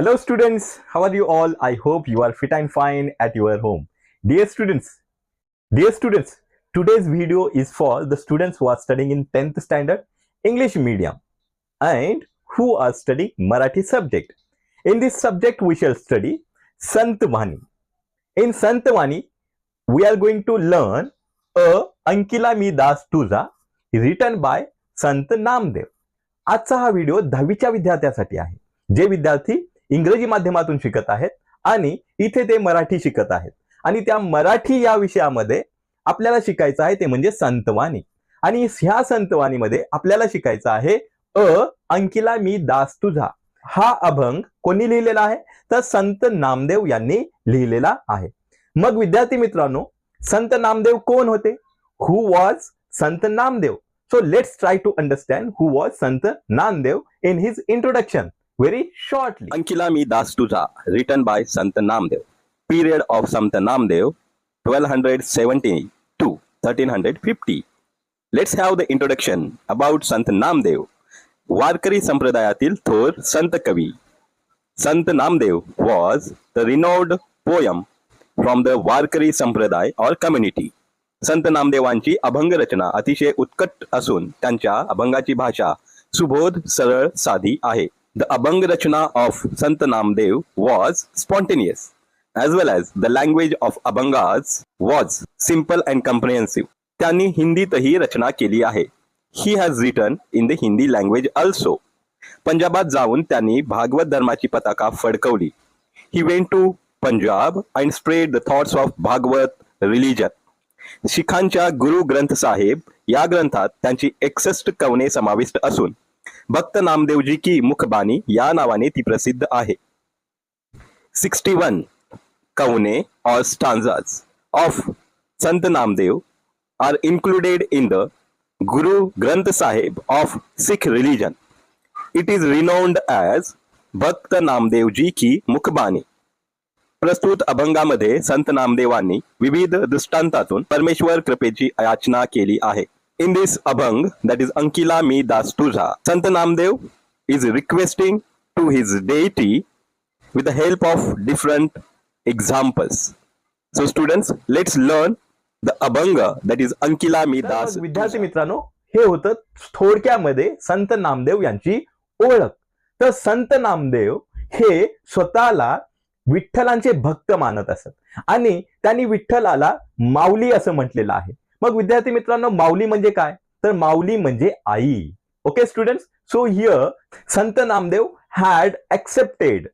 Hello students, how are you all? I hope you are fit and fine at your home. Dear students, dear students, today's video is for the students who are studying in 10th standard English medium and who are studying Marathi subject. In this subject we shall study Santvani. In Santvani we are going to learn a Ankila Mi Das Tuza written by संत नामदेव आजचा हा video दहावीच्या विद्यार्थ्यांसाठी आहे जे विद्यार्थी इंग्रजी माध्यमातून शिकत आहेत आणि इथे ते मराठी शिकत आहेत. आणि त्या मराठी या विषयामध्ये आपल्याला शिकायचं आहे ते म्हणजे संतवाणी. आणि ह्या संतवाणीमध्ये आपल्याला शिकायचं आहे अ अंकिला मी दास तुझा. हा अभंग कोणी लिहिलेला आहे? तर संत नामदेव यांनी लिहिलेला आहे. मग विद्यार्थी मित्रांनो संत नामदेव कोण होते? Who was Sant Namdev? So let's try to understand who was Sant Namdev in his introduction very shortly अंकिला मी दास तुझा written by Sant Namdev period of Sant Namdev twelve hundred seventy two thirteen hundred fifty let's have the introduction about Sant Namdev Warkari संप्रदायातील थोर संत कवी Sant Namdev was the renowned poem from the Warkari sampradaya or community संत नामदेवांची अभंग रचना अतिशय उत्कट असून त्यांच्या अभंगाची भाषा सुबोध सरळ साधी आहे द अभंग रचना of Sant Namdev was spontaneous, as well as the language of abhangas was simple and comprehensive. त्यांनी हिंदीतही रचना केली आहे. He has written in the Hindi language also पंजाबात जाऊन त्यांनी भागवत धर्माची पताका फडकवली. He went to Punjab and spread the thoughts of Bhagwat religion शिखांच्या गुरु ग्रंथ साहेब या ग्रंथात त्यांची एकसष्ट कवने समाविष्ट असून भक्त नामदेवजी की मुखबानी या नावाने ती प्रसिद्ध आहे. सिक्स्टी वन कवने or stanzas of Sant Namdev are included in the Guru Granth Sahib of Sikh religion it is renowned as Bhakt Namdevji की मुखबानी प्रस्तुत अभंगामध्ये संत नामदेवांनी विविध दृष्टांतातून परमेश्वर कृपेची याचना केली आहे. In this abhang that is अंकिला मी दास तुझा Sant Namdev is requesting to his deity with the help of different examples. So students, let's learn the abhanga that is Ankila Mi Das. विद्यार्थी मित्रांनो हे होतं थोडक्यामध्ये संत नामदेव यांची ओळख तर संत नामदेव हे स्वतःला विठ्ठलांचे भक्त मानत असत आणि त्यांनी विठ्ठलाला माऊली असं म्हटलेलं आहे मग विद्यार्थी मित्रांनो माऊली म्हणजे काय तर माऊली म्हणजे आई okay student so here Sant Namdev had accepted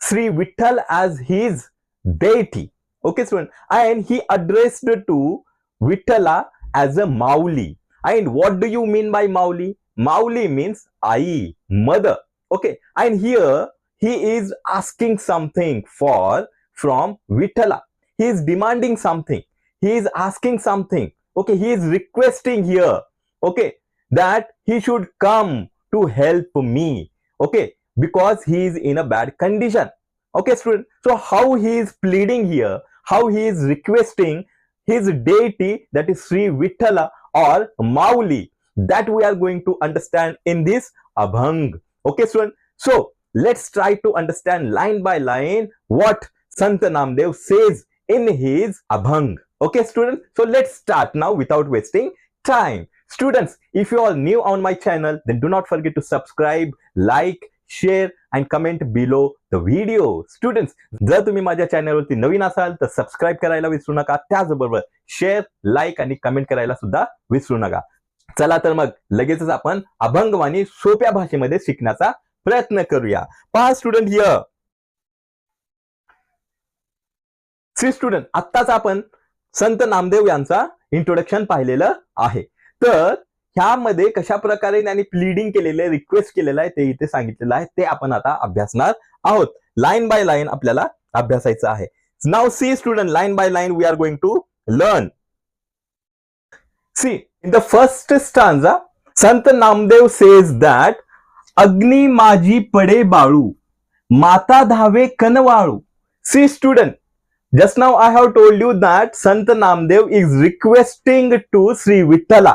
Sri Vittal as his deity. Okay, student. And he addressed to Vittala as a Mauli. And what do you mean by Mauli? Mauli means Ai, mother. Okay. And here he is asking something for from Vittala. He is demanding something. He is asking something. Okay. He is requesting here. Okay. That he should come to help me. Okay because he is in a bad condition. Okay, student. So, how he is pleading here, how he is requesting his deity, that is Sri Vittala or Mauli, that we are going to understand in this Abhang. Okay, student. So, let's try to understand line by line what Sant Namdev says in his Abhang. Okay, students, So, let's start now without wasting time. Students, if you are new on my channel, then do not forget to subscribe, like, share and comment below the video students जर तुम्ही माझ्या चॅनलवरती नवीन असाल तर subscribe करायला विसरू नका. त्याचबरोबर शेअर लाईक आणि कमेंट करायला सुद्धा विसरू नका. चला तर मग लगेचच आपण अभंगवाणी सोप्या भाषेमध्ये शिकण्याचा प्रयत्न करूया. पहा स्टुडंट य सी स्टुडंट आत्ताच आपण संत नामदेव यांचा इंट्रोडक्शन पाहिलेलं आहे. तर ह्यामध्ये कशा प्रकारे त्यांनी प्लीडिंग केलेलं आहे रिक्वेस्ट केलेलं आहे ते इथे सांगितलेलं आहे ते आपण आता अभ्यासणार आहोत. लाईन बाय लाईन आपल्याला अभ्यासायचं आहे. Now see student line by line we are going to learn see in the first stanza Sant Namdev says that अग्नी माझी पडे बाळू माता धावे कनवाळू see student just now I have told you that Sant Namdev is requesting to Shri Vitthala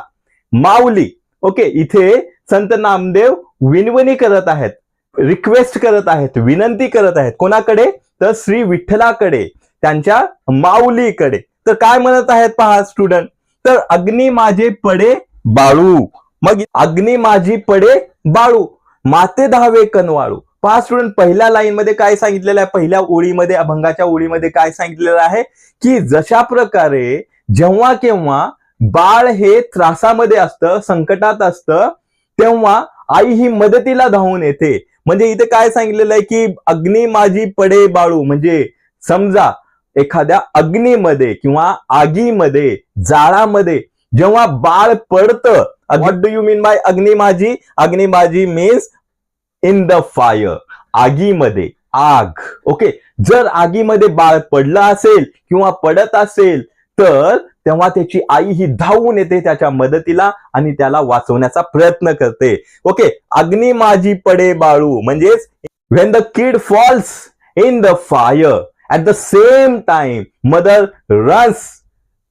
Mauli okay इथे संत नामदेव विनवणी करत आहेत रिक्वेस्ट करत आहेत विनंती करत आहेत. कोणाकडे? तर श्री विठ्ठलाकडे त्यांच्या माऊलीकडे. तर काय म्हणत आहेत पहा स्टुडंट तर अग्नी माझे पडे बाळू. मग अग्नी माझी पडे बाळू. माते धावे कनवाळू. पहा स्टुडंट पहिल्या लाईन मध्ये काय सांगितलेलं आहे? पहिल्या ओळीमध्ये अभंगाच्या ओळीमध्ये काय सांगितलेलं आहे? की जशा प्रकारे जेव्हा केव्हा बाळ हे त्रासामध्ये असतं संकटात असतं तेव्हा आई ही मदतीला धावून येते. म्हणजे इथे काय सांगितलेलं आहे की अग्नी माझी पडे बाळू. म्हणजे समजा एखाद्या अग्नीमध्ये किंवा आगीमध्ये जाळामध्ये जेव्हा बाळ पडतं what do you mean by अग्नी माझी? अग्नी माझी मीन्स इन द फायर आगीमध्ये आग. ओके जर आगीमध्ये बाळ पडलं असेल किंवा पडत असेल तर तेव्हा त्याची आई ही धावून येते त्याच्या मदतीला आणि त्याला वाचवण्याचा प्रयत्न करते. ओके अग्नी माझी पडे बाळू. म्हणजेच when the kid falls in the fire at the same time mother runs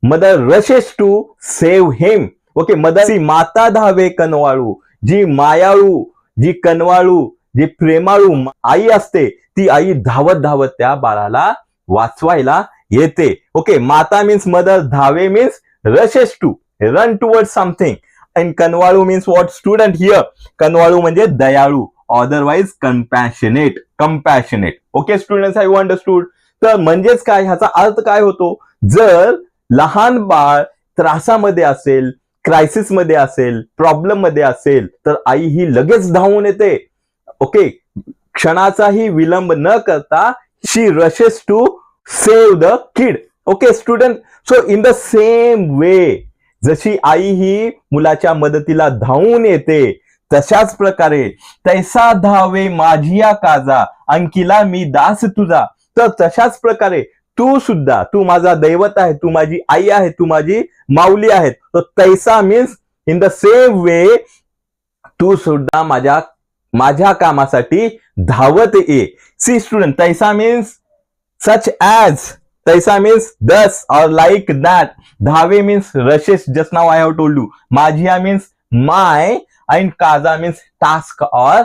mother rushes to save him okay mother माता धावे कनवाळू जी मायाळू जी कनवाळू जी प्रेमाळू आई असते ती आई धावत धावत त्या बाळाला वाचवायला येते. ओके माता मीन्स मदर धावे means rushes to run toward something and कनवाळू means what student here कनवाळू म्हणजे दयाळू otherwise compassionate compassionate okay student I understood तर म्हणजेच काय? ह्याचा अर्थ काय होतो? जर लहान बाळ त्रासामध्ये असेल क्रायसिसमध्ये असेल प्रॉब्लेममध्ये असेल तर आई ही लगेच धावून येते. ओके क्षणाचाही विलंब न करता she rushes to save the kid okay student so in the same way जशी आई ही मुलाच्या मदतीला धावून येते तशाच प्रकारे तैसा धावे माझिया काजा अंकिला मी दास तुझा. तर तशाच प्रकारे तू सुद्धा तू माझा दैवत आहे तू माझी आई आहे तू माझी माऊली आहे. तर तैसा means in the same way तू सुद्धा माझ्या माझ्या कामासाठी धावत ये. सी स्टुडंट तैसा मीन्स सच ॲज तैसा means thus or like that धावे means rushes just now I have told you माझिया means my and काजा मीन्स टास्क ऑर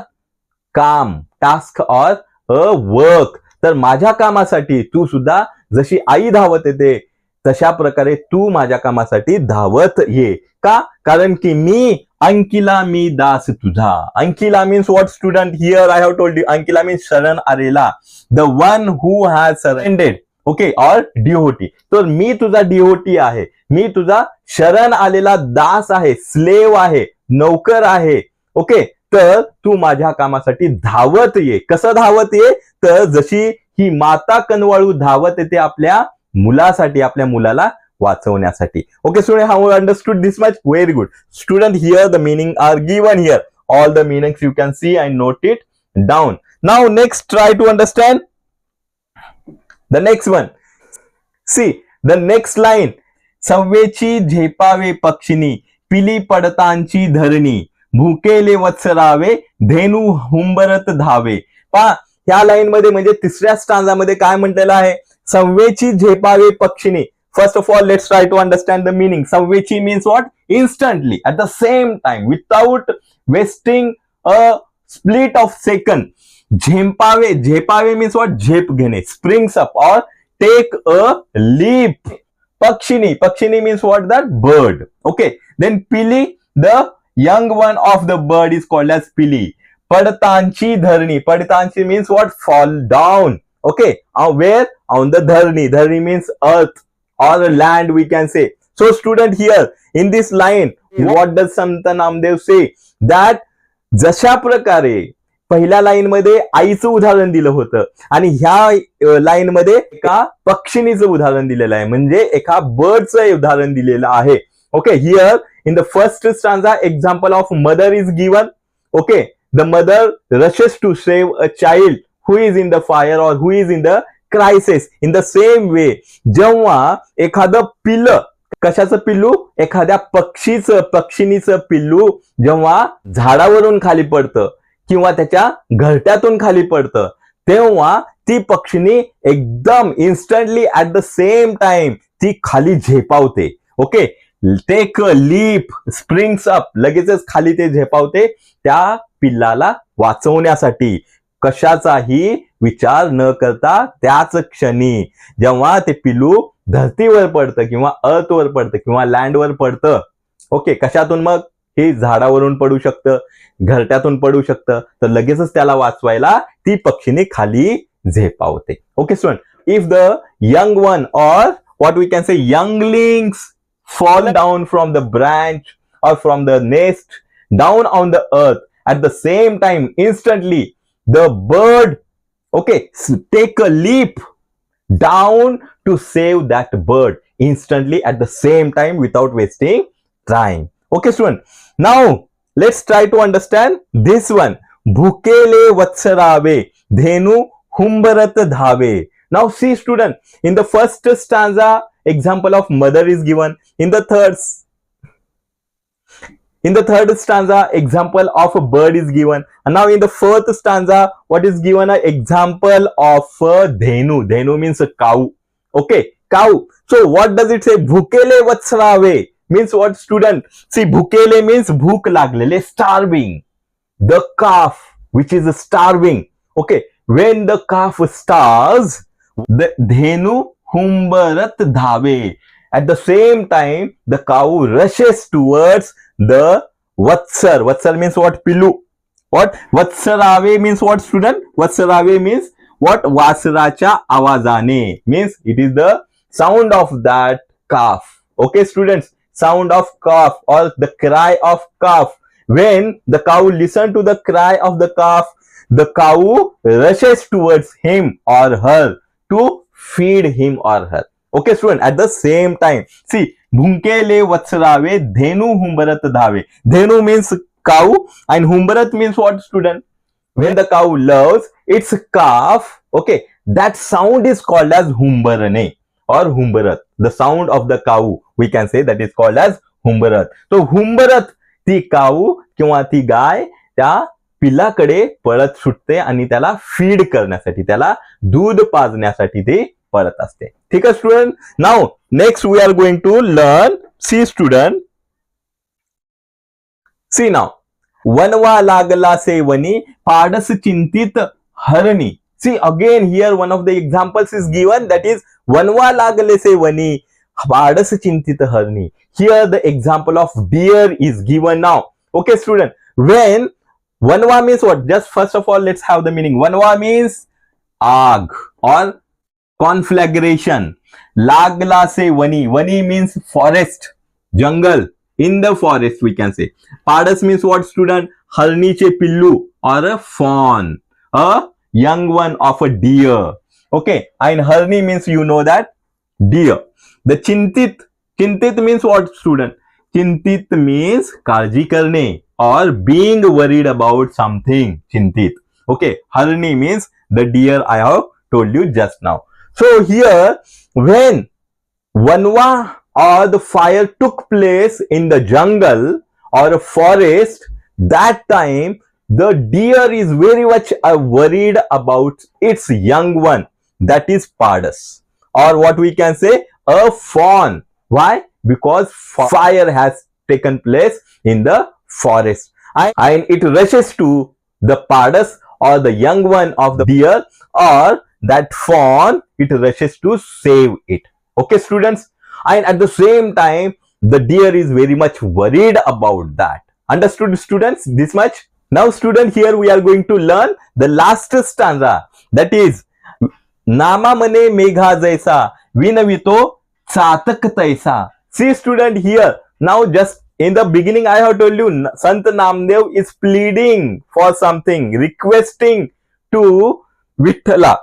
काम टास्क ऑर अ वर्क तर माझ्या कामासाठी तू सुद्धा जशी आई धावत येते तशा प्रकारे तू माझ्या कामासाठी धावत ये. का? कारण की मी अंकिला मी दास तुझा. अंकिला means what student here I have told you अंकिला means शरण आलेला the one who has surrendered okay or devotee तर मी तुझा डीओटी आहे. मी तुझा शरण आलेला दास आहे स्लेव आहे नौकर आहे. ओके तर तू माझ्या कामासाठी धावत ये. कसं धावत ये? तर जशी ही माता कनवाळू धावत येते आपल्या मुलासाठी आपल्या मुलाला वाचवण्यासाठी. Okay student how understood this much very good student here the meaning are given here all the meanings you can see and note it down now next try to understand the next one see the next line सव्वेची झेपावे पक्षिनी पिली पडतांची धरणी. भुकेले वत्सरावे धेनू हुंबरत धावे. पहा ह्या line मध्ये म्हणजे तिसऱ्या स्टांजामध्ये काय म्हटलेलं आहे? सव्वेची झेपावे पक्षिणी. First of all let's try to understand the meaning सव्वेची means what instantly at the same time without wasting a split of second झेपावे झेपावे मीन्स वॉट झेप घेणे. Springs up or take a leap पक्षिनी पक्षिनी means what that bird okay then पिली the young one of the bird is called as पिली पडतांची धरणी. पडतांची means what fall down okay where on the धरणी. धरणी means अर्थ or land we can say. So student here in this line what does Sant Namdev say? That जशा प्रकारे पहिल्या line मध्ये आईचं उदाहरण दिलं होतं आणि ह्या लाईन मध्ये एका पक्षिणीचं उदाहरण दिलेलं आहे. म्हणजे एका बर्डचं उदाहरण दिलेलं आहे. Okay here in the first stanza example of mother is given okay the mother rushes to save a child who is in the fire or who is in the crisis in the same way जेव्हा एखादं पिल्लं कशाचं पिल्लू? एखाद्या पक्षीचं पक्षिणीचं पिल्लू जेव्हा झाडावरून खाली पडतं किंवा त्याच्या घरट्यातून खाली पडतं तेव्हा ती पक्षिणी एकदम instantly at the same time ती खाली झेपावते. Okay take a leap springs up लगेचच खाली ते झेपावते त्या पिल्लाला वाचवण्यासाठी. कशाचाही विचार न करता त्याच क्षणी जेव्हा ते पिल्लू धरतीवर पडतं किंवा अर्थवर पडतं किंवा लँडवर पडतं ओके कशातून मग? हे झाडावरून पडू शकतं घरट्यातून पडू शकतं. तर लगेचच त्याला वाचवायला ती पक्षीने खाली झेपावते. Okay student if the young one or what we can say younglings fall down from the branch or from the nest down on the earth. At the same time instantly the bird okay take a leap down to save that bird instantly at the same time without wasting time. Okay student. Now let's try to understand this one. bhukele vatsarave dhenu humbarat dhave now see student in the first stanza example of mother is given. In the third in the third stanza example of a bird is given. And now in the fourth stanza what is given? An example of a dhenu. Dhenu means a cow. Okay cow. So what does it say? Bhukele vatsrave means what student? See bhukele means bhuk laglele starving. The calf which is starving. Okay when the calf starves the dhenu Humbarat Dhave. At the same time, the cow rushes towards the Vatsar. Vatsar means what? pillu What? Vatsarave means what, student? Vatsarave means what? Vasracha Avazane. Means it is the sound of that calf. Okay, students? Sound of calf or the cry of calf. When the cow listen to the cry of the calf, the cow rushes towards him or her to feed him or her okay student at the same time see भुंकेले वत्सरावे Dhenu हुंबरत धावे Dhenu means cow and humbarat means what student when the cow loves its calf okay that sound is called as humbarane or humbarat the sound of the cow we can say that is called as humbarat so humbarat ती काऊ किंवा ती गाय त्या पिलाकडे पळत सुटते आणि त्याला feed करण्यासाठी त्याला दूध पाजण्यासाठी ती पळत असते. ठीक आहे student now next we are going to learn see student see now वनवा लागला सेवनी पाडस चिंतित हरणी. See again here one of the examples is given that is वनवा लागले सेवनी पाडस चिंतित हरणी. Here the example of deer is given now okay student when वनवा means what just first of all let's have the meaning vanwa means आग or conflagration लागला से वनी वनी means forest jungle in the forest we can say padas means what student हरणीचे पिल्लू or a fawn a young one of a deer okay and harni means you know that deer the chintit chintit means what student चिंतित means काळजी करणे or being worried about something chintit. Okay harni means the deer i have told you just now. So here when vanva or the fire took place in the jungle or a forest that time the deer is very much uh, worried about its young one that is pardas or what we can say a fawn. Why? Because fire has taken place in the forest. And it rushes to the pards or the young one of the deer or that fawn it rushes to save it. Okay students? And at the same time the deer is very much worried about that. Understood students this much? Now student here we are going to learn the last stanza. That is nama mane megha jaisa vinavito chatak taisa. See student here. Now just in the beginning i have told you sant namdev is pleading for something requesting to vithala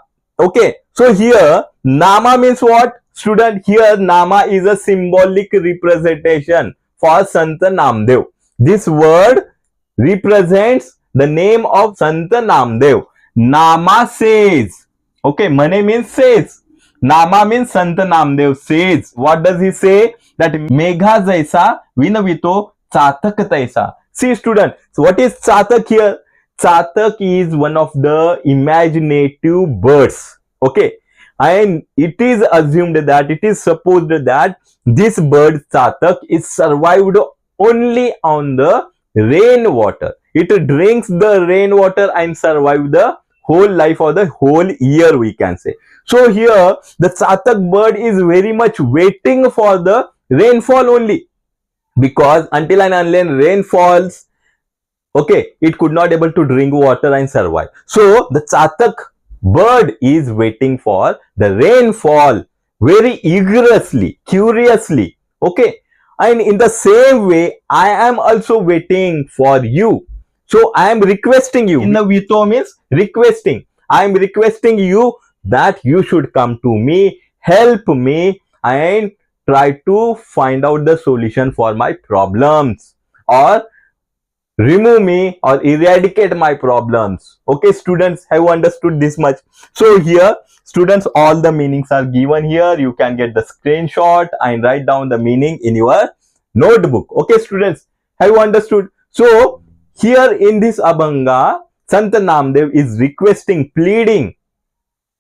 okay so here nama means what? Student here nama is a symbolic representation for sant namdev. This word represents the name of sant namdev. Nama says okay mane means says. Nama means sant namdev says. What does he say that megha jaisa vinavito chatak taisa. See student so what is chatak here? Chatak is one of the imaginative birds okay? And it is assumed that it is supposed that this bird chatak is survived only on the rainwater. It drinks the rainwater and survive the whole life or the whole year we can say. So here the chatak bird is very much waiting for the rainfall only. Because until and unless rain falls okay it could not able to drink water and survive. So the chatak bird is waiting for the rainfall very eagerly curiously okay? And in the same way i am also waiting for you. So i am requesting you. In the vito means? Requesting. I am requesting you that you should come to me help me and try to find out the solution for my problems or remove me or eradicate my problems. Okay students have understood this much? So here students all the meanings are given here. You can get the screenshot and write down the meaning in your notebook. Okay students have you understood? So here in this abhanga sant namdev is requesting pleading.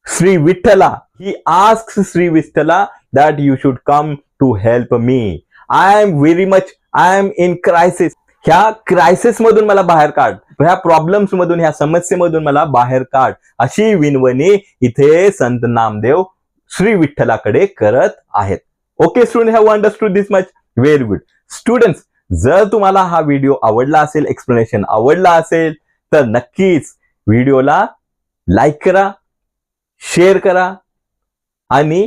Sri Vitala. He asks Sri Vitala that you should come to help me. I am very much, I am in crisis. ह्या crisis मधून मला बाहेर काढ. ह्या problems मधून ह्या समस्येमधून मला बाहेर काढ. अशी विनवणी इथे संत नामदेव श्री विठ्ठलाकडे करत आहेत. Okay student have understood this much very good students जर तुम्हाला हा व्हिडिओ आवडला असेल एक्सप्लेनेशन आवडला असेल तर नक्कीच व्हिडिओला लाईक करा शेअर करा आणि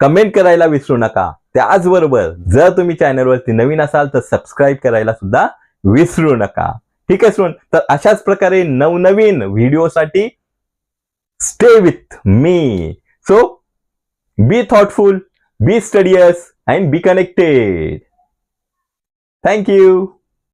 कमेंट करायला विसरू नका. त्याचबरोबर जर तुम्ही चॅनलवरती नवीन असाल तर सबस्क्राईब करायला सुद्धा विसरू नका. ठीक आहे सुन? तर अशाच प्रकारे नवनवीन व्हिडिओसाठी stay with me so be thoughtful be studious and be connected thank you